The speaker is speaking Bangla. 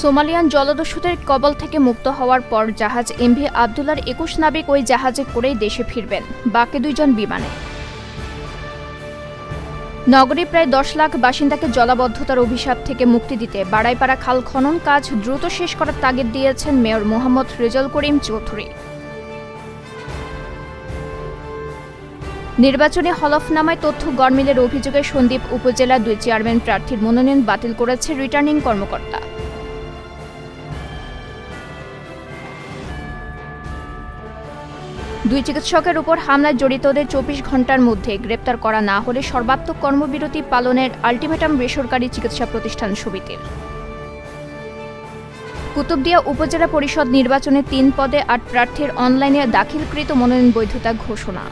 সোমালিয়ান জলদস্যুদের কবল থেকে মুক্ত হওয়ার পর জাহাজ এমভি আবদুল্লার একুশ নাবিক ওই জাহাজে করেই দেশে ফিরবেন, বাকি দুইজন বিমানে। নগরী প্রায় দশ লাখ বাসিন্দাকে জলাবদ্ধতার অভিশাপ থেকে মুক্তি দিতে বাড়াইপাড়া খাল খনন কাজ দ্রুত শেষ করার তাগিদ দিয়েছেন মেয়র মোহাম্মদ রেজাল করিম চৌধুরী। নির্বাচনী হলফনামায় তথ্য গরমিলের অভিযোগে সন্দ্বীপ উপজেলা দুই চেয়ারম্যান প্রার্থীর মনোনয়ন বাতিল করেছে রিটার্নিং কর্মকর্তা। দুই চিকিৎসকের উপর হামলায় জড়িতদের চব্বিশ ঘণ্টার মধ্যে গ্রেপ্তার করা না হলে সর্বাত্মক কর্মবিরতি পালনের আলটিমেটাম বেসরকারি চিকিৎসা প্রতিষ্ঠান সমিতির কুতুবদিয়া উপজেলা পরিষদ নির্বাচনে তিন পদে আট প্রার্থীর অনলাইনে দাখিলকৃত মনোনয়ন বৈধতা ঘোষণা।